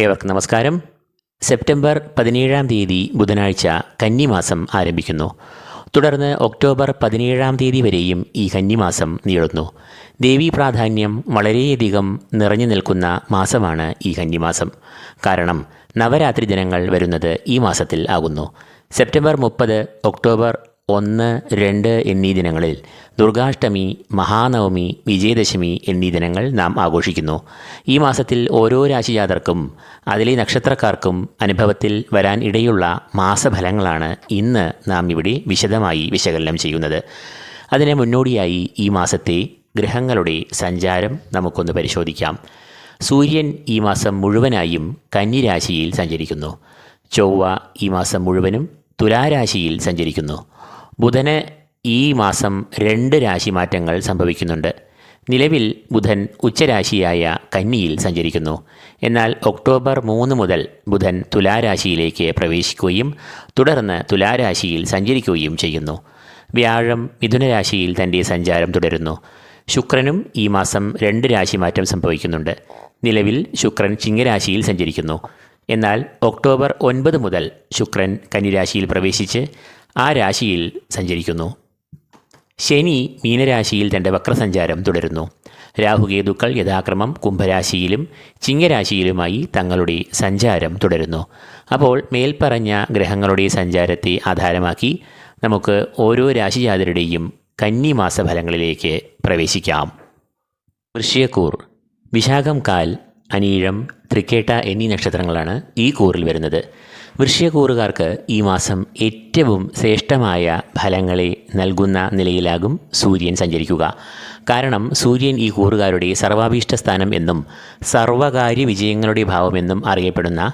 ഏവർക്കും നമസ്കാരം. സെപ്റ്റംബർ പതിനേഴാം തീയതി ബുധനാഴ്ച കന്നിമാസം ആരംഭിക്കുന്നു. തുടർന്ന് ഒക്ടോബർ പതിനേഴാം തീയതി വരെയും ഈ കന്നിമാസം നീളുന്നു. ദേവീ പ്രാധാന്യം വളരെയധികം നിറഞ്ഞു നിൽക്കുന്ന മാസമാണ് ഈ കന്നിമാസം. കാരണം നവരാത്രി ദിനങ്ങൾ വരുന്നത് ഈ മാസത്തിൽ ആകുന്നു. സെപ്റ്റംബർ മുപ്പത് ഒക്ടോബർ ഒന്ന് രണ്ട് എന്നീ ദിനങ്ങളിൽ ദുർഗാഷ്ടമി മഹാനവമി വിജയദശമി എന്നീ ദിനങ്ങൾ നാം ആഘോഷിക്കുന്നു. ഈ മാസത്തിൽ ഓരോ രാശിജാതർക്കും അതിലെ നക്ഷത്രക്കാർക്കും അനുഭവത്തിൽ വരാൻ ഇടയുള്ള മാസഫലങ്ങളാണ് ഇന്ന് നാം ഇവിടെ വിശദമായി വിശകലനം ചെയ്യുന്നത്. അതിന് മുന്നോടിയായി ഈ മാസത്തെ ഗ്രഹങ്ങളുടെ സഞ്ചാരം നമുക്കൊന്ന് പരിശോധിക്കാം. സൂര്യൻ ഈ മാസം മുഴുവനായും കന്നിരാശിയിൽ സഞ്ചരിക്കുന്നു. ചൊവ്വ ഈ മാസം മുഴുവനും തുലാരാശിയിൽ സഞ്ചരിക്കുന്നു. ബുധന് ഈ മാസം രണ്ട് രാശി മാറ്റങ്ങൾ സംഭവിക്കുന്നുണ്ട്. നിലവിൽ ബുധൻ ഉച്ചരാശിയായ കന്നിയിൽ സഞ്ചരിക്കുന്നു. എന്നാൽ ഒക്ടോബർ മൂന്ന് മുതൽ ബുധൻ തുലാരാശിയിലേക്ക് പ്രവേശിക്കുകയും തുടർന്ന് തുലാരാശിയിൽ സഞ്ചരിക്കുകയും ചെയ്യുന്നു. വ്യാഴം മിഥുനരാശിയിൽ തന്റെ സഞ്ചാരം തുടരുന്നു. ശുക്രനും ഈ മാസം രണ്ട് രാശി മാറ്റം സംഭവിക്കുന്നുണ്ട്. നിലവിൽ ശുക്രൻ ചിങ്ങരാശിയിൽ സഞ്ചരിക്കുന്നു. എന്നാൽ ഒക്ടോബർ ഒൻപത് മുതൽ ശുക്രൻ കന്നിരാശിയിൽ പ്രവേശിച്ച് ആ രാശിയിൽ സഞ്ചരിക്കുന്നു. ശനി മീനരാശിയിൽ തന്റെ വക്രസഞ്ചാരം തുടരുന്നു. രാഹുകേതുക്കൾ യഥാക്രമം കുംഭരാശിയിലും ചിങ്ങരാശിയിലുമായി തങ്ങളുടെ സഞ്ചാരം തുടരുന്നു. അപ്പോൾ മേൽപ്പറഞ്ഞ ഗ്രഹങ്ങളുടെ സഞ്ചാരത്തെ ആധാരമാക്കി നമുക്ക് ഓരോ രാശിജാതരുടെയും കന്നിമാസ ഫലങ്ങളിലേക്ക് പ്രവേശിക്കാം. വൃശ്യക്കൂർ വിശാഖം കാൽ അനീഴം തൃക്കേട്ട എന്നീ നക്ഷത്രങ്ങളാണ് ഈ കൂറിൽ വരുന്നത്. വൃശ്യകൂറുകാർക്ക് ഈ മാസം ഏറ്റവും ശ്രേഷ്ഠമായ ഫലങ്ങളെ നൽകുന്ന നിലയിലാകും സൂര്യൻ സഞ്ചരിക്കുക. കാരണം സൂര്യൻ ഈ കൂറുകാരുടെ സർവാഭീഷ്ട സ്ഥാനം എന്നും സർവകാര്യ വിജയങ്ങളുടെ ഭാവമെന്നും അറിയപ്പെടുന്ന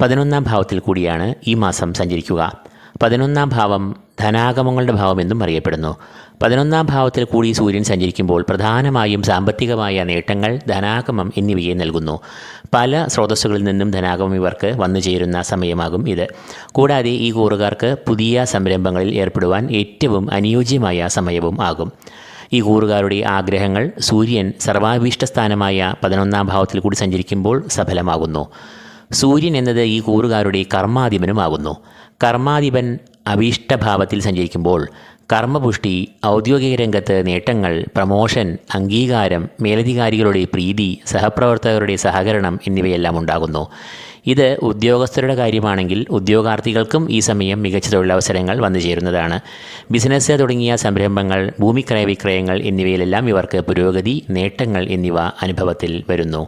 പതിനൊന്നാം ഭാവത്തിൽ കൂടിയാണ് ഈ മാസം സഞ്ചരിക്കുക. പതിനൊന്നാം ഭാവം ധനാഗമങ്ങളുടെ ഭാവമെന്നും അറിയപ്പെടുന്നു. പതിനൊന്നാം ഭാവത്തിൽ കൂടി സൂര്യൻ സഞ്ചരിക്കുമ്പോൾ പ്രധാനമായും സാമ്പത്തികമായ നേട്ടങ്ങൾ ധനാഗമം എന്നിവയെ നൽകുന്നു. പല സ്രോതസ്സുകളിൽ നിന്നും ധനാഗമം ഇവർക്ക് വന്നു ചേരുന്ന സമയമാകും ഇത്. കൂടാതെ ഈ കൂറുകാർക്ക് പുതിയ സംരംഭങ്ങളിൽ ഏർപ്പെടുവാൻ ഏറ്റവും അനുയോജ്യമായ സമയവും ആകും. ഈ കൂറുകാരുടെ ആഗ്രഹങ്ങൾ സൂര്യൻ സർവാഭീഷ്ട സ്ഥാനമായ പതിനൊന്നാം ഭാവത്തിൽ കൂടി സഞ്ചരിക്കുമ്പോൾ സഫലമാകുന്നു. സൂര്യൻ എന്നത് ഈ കൂറുകാരുടെ കർമാധിപനുമാകുന്നു. കർമാധിപൻ അഭീഷ്ടഭാവത്തിൽ സഞ്ചരിക്കുമ്പോൾ കർമ്മപുഷ്ടി ഔദ്യോഗിക രംഗത്ത് നേട്ടങ്ങൾ പ്രമോഷൻ അംഗീകാരം മേലധികാരികളുടെ പ്രീതി സഹപ്രവർത്തകരുടെ സഹകരണം എന്നിവയെല്ലാം ഉണ്ടാകുന്നു. ഇത് ഉദ്യോഗസ്ഥരുടെ കാര്യമാണെങ്കിൽ ഉദ്യോഗാർത്ഥികൾക്കും ഈ സമയം മികച്ച തൊഴിലവസരങ്ങൾ വന്നു ചേരുന്നതാണ്. ബിസിനസ് തുടങ്ങിയ സംരംഭങ്ങൾ ഭൂമിക്രയ വിക്രയങ്ങൾ എന്നിവയിലെല്ലാം ഇവർക്ക് പുരോഗതി നേട്ടങ്ങൾ എന്നിവ അനുഭവത്തിൽ വരുന്നു.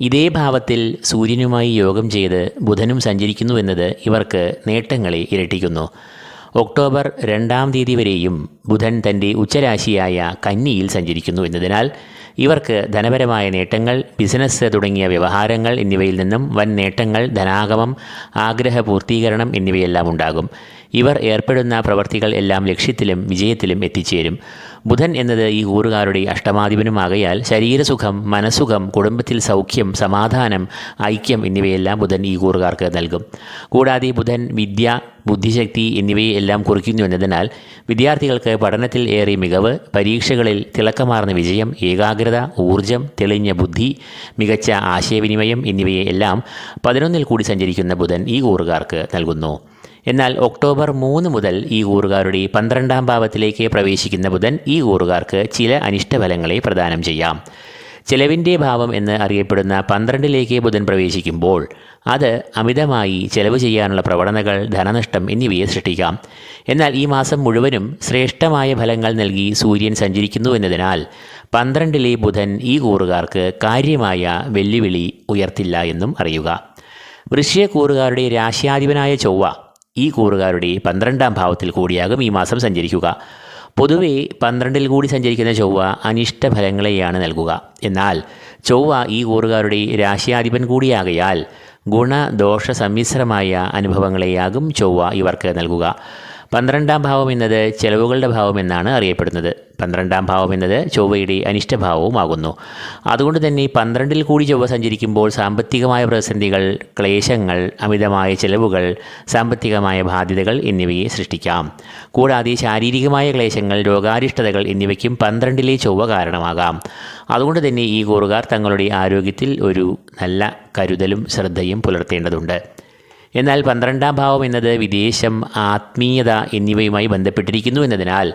ഇതേ ഭാവത്തിൽ സൂര്യനുമായി യോഗം ചെയ്ത് ബുധനും സഞ്ചരിക്കുന്നു എന്നത് ഇവർക്ക് നേട്ടങ്ങളെ ഇരട്ടിക്കുന്നു. ഒക്ടോബർ രണ്ടാം തീയതി വരെയും ബുധൻ തന്റെ ഉച്ചരാശിയായ കന്നിയിൽ സഞ്ചരിക്കുന്നു എന്നതിനാൽ ഇവർക്ക് ധനപരമായ നേട്ടങ്ങൾ ബിസിനസ് തുടങ്ങിയ വ്യവഹാരങ്ങൾ എന്നിവയിൽ നിന്നും വൻ നേട്ടങ്ങൾ ധനാഗമം ആഗ്രഹ പൂർത്തീകരണം എന്നിവയെല്ലാം ഉണ്ടാകും. ഇവർ ഏർപ്പെടുന്ന പ്രവർത്തികൾ എല്ലാം ലക്ഷ്യത്തിലും വിജയത്തിലും എത്തിച്ചേരും. ബുധൻ എന്നത് ഈ കൂറുകാരുടെ അഷ്ടമാധിപനുമാകയാൽ ശരീരസുഖം മനസ്സുഖം കുടുംബത്തിൽ സൗഖ്യം സമാധാനം ഐക്യം എന്നിവയെല്ലാം ബുധൻ ഈ കൂറുകാർക്ക് നൽകും. കൂടാതെ ബുധൻ വിദ്യ ബുദ്ധിശക്തി എന്നിവയെ എല്ലാം കുറിക്കുന്നു എന്നതിനാൽ വിദ്യാർത്ഥികൾക്ക് പഠനത്തിൽ ഏറെ മികവ് പരീക്ഷകളിൽ തിളക്കമാർന്ന വിജയം ഏകാഗ്രത ഊർജം തെളിഞ്ഞ ബുദ്ധി മികച്ച ആശയവിനിമയം എന്നിവയെല്ലാം പതിനൊന്നിൽ കൂടി സഞ്ചരിക്കുന്ന ബുധൻ ഈ കൂറുകാർക്ക് നൽകുന്നു. എന്നാൽ ഒക്ടോബർ മൂന്ന് മുതൽ ഈ കൂറുകാരുടെ പന്ത്രണ്ടാം ഭാവത്തിലേക്ക് പ്രവേശിക്കുന്ന ബുധൻ ഈ കൂറുകാർക്ക് ചില അനിഷ്ടഫലങ്ങളെ പ്രദാനം ചെയ്യാം. ചെലവിന്റെ ഭാവം എന്ന് അറിയപ്പെടുന്ന പന്ത്രണ്ടിലേക്ക് ബുധൻ പ്രവേശിക്കുമ്പോൾ അത് അമിതമായി ചെലവ് ചെയ്യാനുള്ള പ്രവണതകൾ ധനനഷ്ടം എന്നിവയെ സൃഷ്ടിക്കാം. എന്നാൽ ഈ മാസം മുഴുവനും ശ്രേഷ്ഠമായ ഫലങ്ങൾ നൽകി സൂര്യൻ സഞ്ചരിക്കുന്നു എന്നതിനാൽ പന്ത്രണ്ടിലെ ബുധൻ ഈ കൂറുകാർക്ക് കാര്യമായ വെല്ലുവിളി ഉയർത്തില്ല എന്നും അറിയുക. വൃശ്യക്കൂറുകാരുടെ രാശ്യാധിപനായ ചൊവ്വ ഈ കൂറുകാരുടെ പന്ത്രണ്ടാം ഭാവത്തിൽ കൂടിയാകും ഈ മാസം സഞ്ചരിക്കുക. പൊതുവെ പന്ത്രണ്ടിൽ കൂടി സഞ്ചരിക്കുന്ന ചൊവ്വ അനിഷ്ട ഫലങ്ങളെയാണ് നൽകുക. എന്നാൽ ചൊവ്വ ഈ കൂറുകാരുടെ രാശിയാധിപൻ കൂടിയാകയാൽ ഗുണദോഷ സമ്മിശ്രമായ അനുഭവങ്ങളെയാകും ചൊവ്വ ഇവർക്ക് നൽകുക. പന്ത്രണ്ടാം ഭാവം എന്നത് ചെലവുകളുടെ ഭാവം എന്നാണ് അറിയപ്പെടുന്നത്. പന്ത്രണ്ടാം ഭാവം എന്നത് ചൊവ്വയുടെ അനിഷ്ടഭാവവുമാകുന്നു. അതുകൊണ്ട് തന്നെ പന്ത്രണ്ടിൽ കൂടി ചൊവ്വ സഞ്ചരിക്കുമ്പോൾ സാമ്പത്തികമായ പ്രതിസന്ധികൾ ക്ലേശങ്ങൾ അമിതമായ ചെലവുകൾ സാമ്പത്തികമായ ബാധ്യതകൾ എന്നിവയെ സൃഷ്ടിക്കാം. കൂടാതെ ശാരീരികമായ ക്ലേശങ്ങൾ രോഗാരിഷ്ടതകൾ എന്നിവയ്ക്കും പന്ത്രണ്ടിലെ ചൊവ്വ കാരണമാകാം. അതുകൊണ്ട് തന്നെ ഈ കൂറുകാർ തങ്ങളുടെ ആരോഗ്യത്തിൽ ഒരു നല്ല കരുതലും ശ്രദ്ധയും പുലർത്തേണ്ടതുണ്ട്. എന്നാൽ പന്ത്രണ്ടാം ഭാവം എന്നത് വിദേശം ആത്മീയത എന്നിവയുമായി ബന്ധപ്പെട്ടിരിക്കുന്നു എന്നതിനാൽ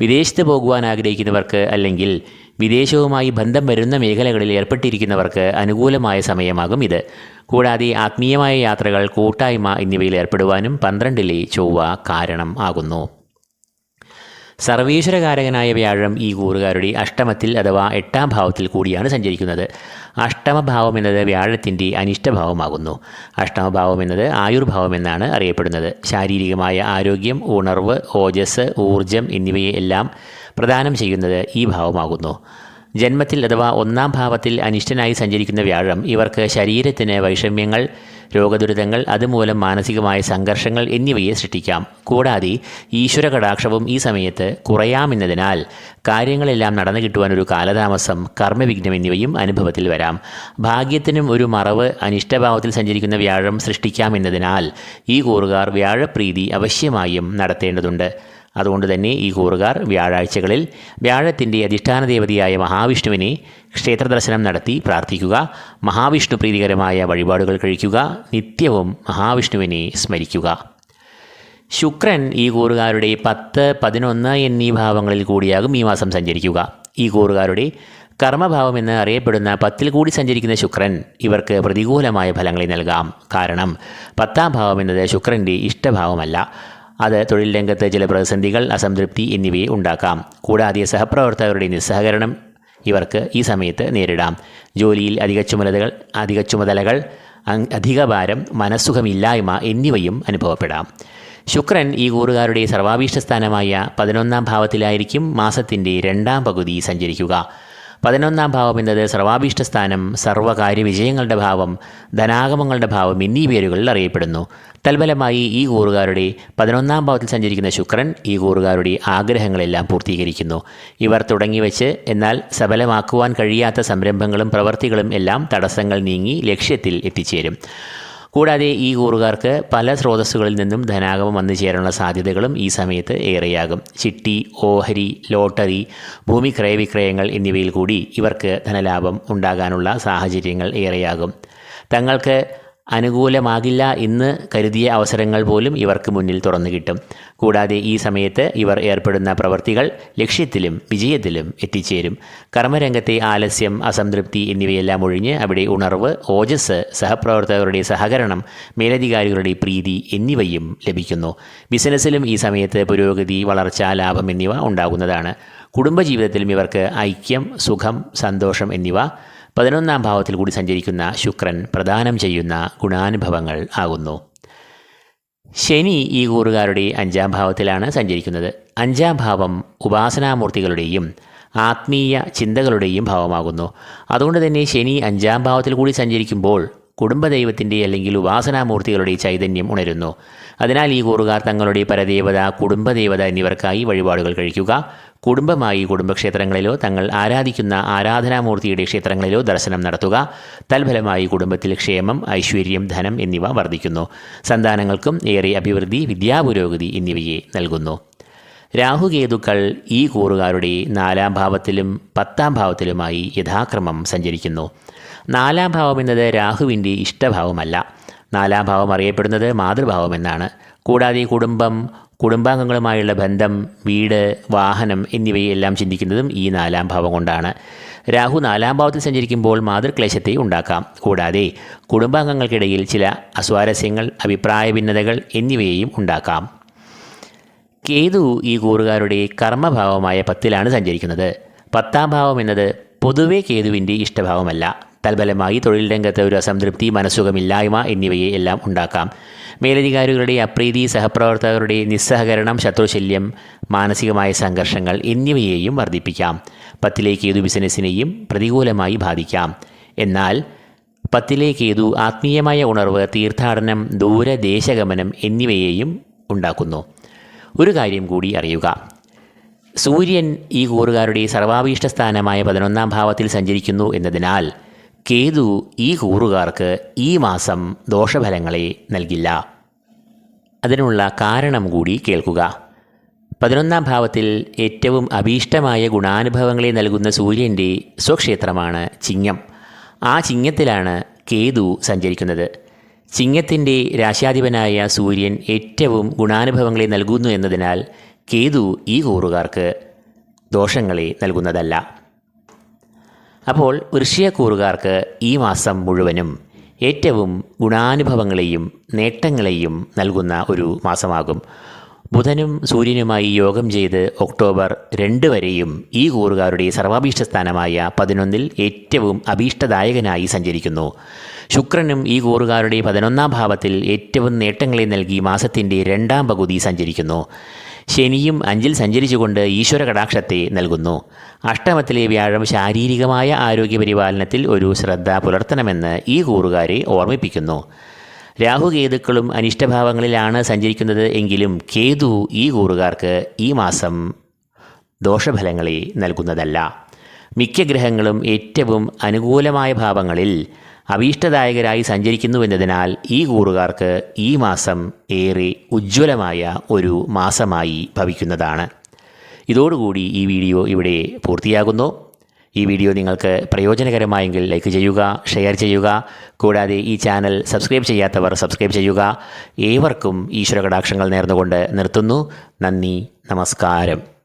വിദേശത്ത് പോകുവാൻ ആഗ്രഹിക്കുന്നവർക്ക് അല്ലെങ്കിൽ വിദേശവുമായി ബന്ധം വരുന്ന മേഖലകളിൽ ഏർപ്പെട്ടിരിക്കുന്നവർക്ക് അനുകൂലമായ സമയമാകും ഇത്. കൂടാതെ ആത്മീയമായ യാത്രകൾ കൂട്ടായ്മ എന്നിവയിൽ ഏർപ്പെടുവാനും പന്ത്രണ്ടിലെ ചൊവ്വ കാരണം ആകുന്നു. സർവീശ്വരകാരകനായ വ്യാഴം ഈ കൂറുകാരുടെ അഷ്ടമത്തിൽ അഥവാ എട്ടാം ഭാവത്തിൽ കൂടിയാണ് സഞ്ചരിക്കുന്നത്. അഷ്ടമഭാവം എന്നത് വ്യാഴത്തിന്റെ അനിഷ്ടഭാവമാകുന്നു. അഷ്ടമഭാവം എന്നത് ആയുർഭാവം എന്നാണ് അറിയപ്പെടുന്നത്. ശാരീരികമായ ആരോഗ്യം ഉണർവ് ഓജസ് ഊർജം എന്നിവയെ എല്ലാം പ്രദാനം ചെയ്യുന്നത് ഈ ഭാവമാകുന്നു. ജന്മത്തിൽ അഥവാ ഒന്നാം ഭാവത്തിൽ അനിഷ്ടനായി സഞ്ചരിക്കുന്ന വ്യാഴം ഇവർക്ക് ശരീരത്തിന് വൈഷമ്യങ്ങൾ രോഗദുരിതങ്ങൾ അതുമൂലം മാനസികമായ സംഘർഷങ്ങൾ എന്നിവയെ സൃഷ്ടിക്കാം. കൂടാതെ ഈശ്വര കടാക്ഷവും ഈ സമയത്ത് കുറയാമെന്നതിനാൽ കാര്യങ്ങളെല്ലാം നടന്നു കിട്ടുവാൻ ഒരു കാലതാമസം കർമ്മവിഘ്നം എന്നിവയും അനുഭവത്തിൽ വരാം. ഭാഗ്യത്തിനും ഒരു മറവ് അനിഷ്ടഭാവത്തിൽ സഞ്ചരിക്കുന്ന വ്യാഴം സൃഷ്ടിക്കാമെന്നതിനാൽ ഈ കൂറുകാർ വ്യാഴപ്രീതി അവശ്യമായും നടത്തേണ്ടതുണ്ട്. അതുകൊണ്ട് തന്നെ ഈ കൂറുകാർ വ്യാഴാഴ്ചകളിൽ വ്യാഴത്തിന്റെ അധിഷ്ഠാന ദേവതയായ മഹാവിഷ്ണുവിനെ ക്ഷേത്രദർശനം നടത്തി പ്രാർത്ഥിക്കുക മഹാവിഷ്ണു പ്രീതികരമായ വഴിപാടുകൾ കഴിക്കുക നിത്യവും മഹാവിഷ്ണുവിനെ സ്മരിക്കുക. ശുക്രൻ ഈ കൂറുകാരുടെ പത്ത് പതിനൊന്ന് എന്നീ ഭാവങ്ങളിൽ കൂടിയാകും ഈ മാസം സഞ്ചരിക്കുക. ഈ കൂറുകാരുടെ കർമ്മഭാവം എന്ന് അറിയപ്പെടുന്ന പത്തിൽ കൂടി സഞ്ചരിക്കുന്ന ശുക്രൻ ഇവർക്ക് പ്രതികൂലമായ ഫലങ്ങളെ നൽകാം. കാരണം പത്താം ഭാവം എന്നത് ശുക്രന്റെ ഇഷ്ടഭാവമല്ല. അത് തൊഴിൽ രംഗത്ത് ചില പ്രതിസന്ധികൾ അസംതൃപ്തി എന്നിവയെ ഉണ്ടാക്കാം. കൂടാതെ സഹപ്രവർത്തകരുടെ നിസ്സഹകരണം ഇവർക്ക് ഈ സമയത്ത് നേരിടാം. ജോലിയിൽ അധിക ചുമതലകൾ അധിക ചുമതലകൾ അധിക ഭാരം മനസ്സുഖമില്ലായ്മ എന്നിവയും അനുഭവപ്പെടാം. ശുക്രൻ ഈ കൂറുകാരുടെ സർവാഭീഷ്ട സ്ഥാനമായ പതിനൊന്നാം ഭാവത്തിലായിരിക്കും മാസത്തിന്റെ രണ്ടാം പകുതി സഞ്ചരിക്കുക. പതിനൊന്നാം ഭാവം എന്നത് സർവാഭീഷ്ടസ്ഥാനം സർവകാര്യ വിജയങ്ങളുടെ ഭാവം ധനാഗമങ്ങളുടെ ഭാവം എന്നീ പേരുകളിൽ അറിയപ്പെടുന്നു. തൽഫലമായി ഈ കൂറുകാരുടെ പതിനൊന്നാം ഭാവത്തിൽ സഞ്ചരിക്കുന്ന ശുക്രൻ ഈ കൂറുകാരുടെ ആഗ്രഹങ്ങളെല്ലാം പൂർത്തീകരിക്കുന്നു. ഇവർ തുടങ്ങിവെച്ച് എന്നാൽ സഫലമാക്കുവാൻ കഴിയാത്ത സംരംഭങ്ങളും പ്രവൃത്തികളും എല്ലാം തടസ്സങ്ങൾ നീങ്ങി ലക്ഷ്യത്തിൽ എത്തിച്ചേരും. കൂടാതെ ഈ കൂറുകാർക്ക് പല സ്രോതസ്സുകളിൽ നിന്നും ധനാഗമം വന്നു ചേരാനുള്ള സാധ്യതകളും ഈ സമയത്ത് ഏറെയാകും. ചിട്ടി ഓഹരി ലോട്ടറി ഭൂമി ക്രയവിക്രയങ്ങൾ എന്നിവയിൽ കൂടി ഇവർക്ക് ധനലാഭം ഉണ്ടാകാനുള്ള സാഹചര്യങ്ങൾ ഏറെയാകും. തങ്ങൾക്ക് അനുകൂലമാകില്ല എന്ന് കരുതിയ അവസരങ്ങൾ പോലും ഇവർക്ക് മുന്നിൽ തുറന്നു കിട്ടും. കൂടാതെ ഈ സമയത്ത് ഇവർ ഏർപ്പെടുന്ന പ്രവൃത്തികൾ ലക്ഷ്യത്തിലും വിജയത്തിലും എത്തിച്ചേരും. കർമ്മരംഗത്തെ ആലസ്യം അസംതൃപ്തി എന്നിവയെല്ലാം ഒഴിഞ്ഞ് അവിടെ ഉണർവ് ഓജസ് സഹപ്രവർത്തകരുടെ സഹകരണം മേലധികാരികളുടെ പ്രീതി എന്നിവയും ലഭിക്കുന്നു. ബിസിനസ്സിലും ഈ സമയത്ത് പുരോഗതി വളർച്ച ലാഭം എന്നിവ ഉണ്ടാകുന്നതാണ്. കുടുംബജീവിതത്തിലും ഇവർക്ക് ഐക്യം സുഖം സന്തോഷം എന്നിവ പതിനൊന്നാം ഭാവത്തിൽ കൂടി സഞ്ചരിക്കുന്ന ശുക്രൻ പ്രദാനം ചെയ്യുന്ന ഗുണാനുഭവങ്ങൾ ആകുന്നു. ശനി ഈ കൂറുകാരുടെ അഞ്ചാം ഭാവത്തിലാണ് സഞ്ചരിക്കുന്നത്. അഞ്ചാം ഭാവം ഉപാസനാമൂർത്തികളുടെയും ആത്മീയ ചിന്തകളുടെയും ഭാവമാകുന്നു. അതുകൊണ്ട് തന്നെ ശനി അഞ്ചാം ഭാവത്തിൽ കൂടി സഞ്ചരിക്കുമ്പോൾ കുടുംബദൈവത്തിന്റെ അല്ലെങ്കിൽ ഉപാസനാമൂർത്തികളുടെ ചൈതന്യം ഉണരുന്നു. അതിനാൽ ഈ കൂറുകാർ തങ്ങളുടെ പരദേവത കുടുംബദേവത എന്നിവർക്കായി വഴിപാടുകൾ കഴിക്കുക. കുടുംബമായി കുടുംബക്ഷേത്രങ്ങളിലോ തങ്ങൾ ആരാധിക്കുന്ന ആരാധനാമൂർത്തിയുടെ ക്ഷേത്രങ്ങളിലോ ദർശനം നടത്തുക. തൽഫലമായി കുടുംബത്തിൽ ക്ഷേമം ഐശ്വര്യം ധനം എന്നിവ വർദ്ധിക്കുന്നു. സന്താനങ്ങൾക്കും ഏറെ അഭിവൃദ്ധി വിദ്യാപുരോഗതി എന്നിവയെ നൽകുന്നു. രാഹുകേതുക്കൾ ഈ കൂറുകാരുടെ നാലാം ഭാവത്തിലും പത്താം ഭാവത്തിലുമായി യഥാക്രമം സഞ്ചരിക്കുന്നു. നാലാം ഭാവം എന്നത് രാഹുവിന്റെ ഇഷ്ടഭാവമല്ല. നാലാം ഭാവം അറിയപ്പെടുന്നത് മാതൃഭാവം എന്നാണ്. കൂടാതെ കുടുംബം കുടുംബാംഗങ്ങളുമായുള്ള ബന്ധം വീട് വാഹനം എന്നിവയെല്ലാം ചിന്തിക്കുന്നതും ഈ നാലാം ഭാവം കൊണ്ടാണ്. രാഹു നാലാം ഭാവത്തിൽ സഞ്ചരിക്കുമ്പോൾ മാതൃക്ലേശത്തെ ഉണ്ടാക്കാം. കൂടാതെ കുടുംബാംഗങ്ങൾക്കിടയിൽ ചില അസ്വാരസ്യങ്ങൾ അഭിപ്രായ ഭിന്നതകൾ എന്നിവയെയും ഉണ്ടാക്കാം. കേതു ഈ കൂറുകാരുടെ കർമ്മഭാവമായ പത്തിലാണ് സഞ്ചരിക്കുന്നത്. പത്താം ഭാവം എന്നത് പൊതുവെ കേതുവിന്റെ ഇഷ്ടഭാവമല്ല. തൽഫലമായി തൊഴിൽ രംഗത്ത് ഒരു അസംതൃപ്തി മനസ്സുഖമില്ലായ്മ എന്നിവയെ എല്ലാം ഉണ്ടാക്കാം. മേലധികാരികളുടെ അപ്രീതി സഹപ്രവർത്തകരുടെ നിസ്സഹകരണം ശത്രുശല്യം മാനസികമായ സംഘർഷങ്ങൾ എന്നിവയെയും വർദ്ധിപ്പിക്കാം. പത്തിലെ കേതു ബിസിനസ്സിനെയും പ്രതികൂലമായി ബാധിക്കാം. എന്നാൽ പത്തിലെ കേതു ആത്മീയമായ ഉണർവ് തീർത്ഥാടനം ദൂരദേശഗമനം എന്നിവയെയും ഉണ്ടാക്കുന്നു. ഒരു കാര്യം കൂടി അറിയുക. സൂര്യൻ ഈ കൂറുകാരുടെ സർവാഭീഷ്ട സ്ഥാനമായ പതിനൊന്നാം ഭാവത്തിൽ സഞ്ചരിക്കുന്നു എന്നതിനാൽ കേതു ഈ കൂറുകാർക്ക് ഈ മാസം ദോഷഫലങ്ങളെ നൽകില്ല. അതിനുള്ള കാരണം കൂടി കേൾക്കുക. പതിനൊന്നാം ഭാവത്തിൽ ഏറ്റവും അഭീഷ്ടമായ ഗുണാനുഭവങ്ങളെ നൽകുന്ന സൂര്യന്റെ സ്വക്ഷേത്രമാണ് ചിങ്ങം. ആ ചിങ്ങത്തിലാണ് കേതു സഞ്ചരിക്കുന്നത്. ചിങ്ങത്തിന്റെ രാശാധിപനായ സൂര്യൻ ഏറ്റവും ഗുണാനുഭവങ്ങളെ നൽകുന്നു എന്നതിനാൽ കേതു ഈ കൂറുകാർക്ക് ദോഷങ്ങളെ നൽകുന്നതല്ല. അപ്പോൾ വൃശ്യക്കൂറുകാർക്ക് ഈ മാസം മുഴുവനും ഏറ്റവും ഗുണാനുഭവങ്ങളെയും നേട്ടങ്ങളെയും നൽകുന്ന ഒരു മാസമാകും. ബുധനും സൂര്യനുമായി യോഗം ചെയ്ത് ഒക്ടോബർ രണ്ട് വരെയും ഈ കൂറുകാരുടെ സർവാഭീഷ്ട സ്ഥാനമായ പതിനൊന്നിൽ ഏറ്റവും അഭീഷ്ടദായകനായി സഞ്ചരിക്കുന്നു. ശുക്രനും ഈ കൂറുകാരുടെ പതിനൊന്നാം ഭാവത്തിൽ ഏറ്റവും നേട്ടങ്ങളെ നൽകി മാസത്തിന്റെ രണ്ടാം പകുതി സഞ്ചരിക്കുന്നു. ശനിയും അഞ്ചിൽ സഞ്ചരിച്ചുകൊണ്ട് ഈശ്വര കടാക്ഷത്തെ നൽകുന്നു. അഷ്ടമത്തിലെ വ്യാഴം ശാരീരികമായ ആരോഗ്യ പരിപാലനത്തിൽ ഒരു ശ്രദ്ധ പുലർത്തണമെന്ന് ഈ കൂറുകാരെ ഓർമ്മിപ്പിക്കുന്നു. രാഹുകേതുക്കളും അനിഷ്ടഭാവങ്ങളിലാണ് സഞ്ചരിക്കുന്നത് എങ്കിലും കേതു ഈ കൂറുകാർക്ക് ഈ മാസം ദോഷഫലങ്ങളെ നൽകുന്നതല്ല. മിക്ക ഗ്രഹങ്ങളും ഏറ്റവും അനുകൂലമായ ഭാവങ്ങളിൽ അഭീഷ്ടദായകരായി സഞ്ചരിക്കുന്നുവെന്നതിനാൽ ഈ കൂറുകാർക്ക് ഈ മാസം ഏറെ ഉജ്ജ്വലമായ ഒരു മാസമായി ഭവിക്കുന്നതാണ്. ഇതോടുകൂടി ഈ വീഡിയോ ഇവിടെ പൂർത്തിയാകുന്നു. ഈ വീഡിയോ നിങ്ങൾക്ക് പ്രയോജനകരമായെങ്കിൽ ലൈക്ക് ചെയ്യുക ഷെയർ ചെയ്യുക. കൂടാതെ ഈ ചാനൽ സബ്സ്ക്രൈബ് ചെയ്യാത്തവർ സബ്സ്ക്രൈബ് ചെയ്യുക. ഏവർക്കും ഈശ്വര കടാക്ഷങ്ങൾ നേർന്നുകൊണ്ട് നിർത്തുന്നു. നന്ദി നമസ്കാരം.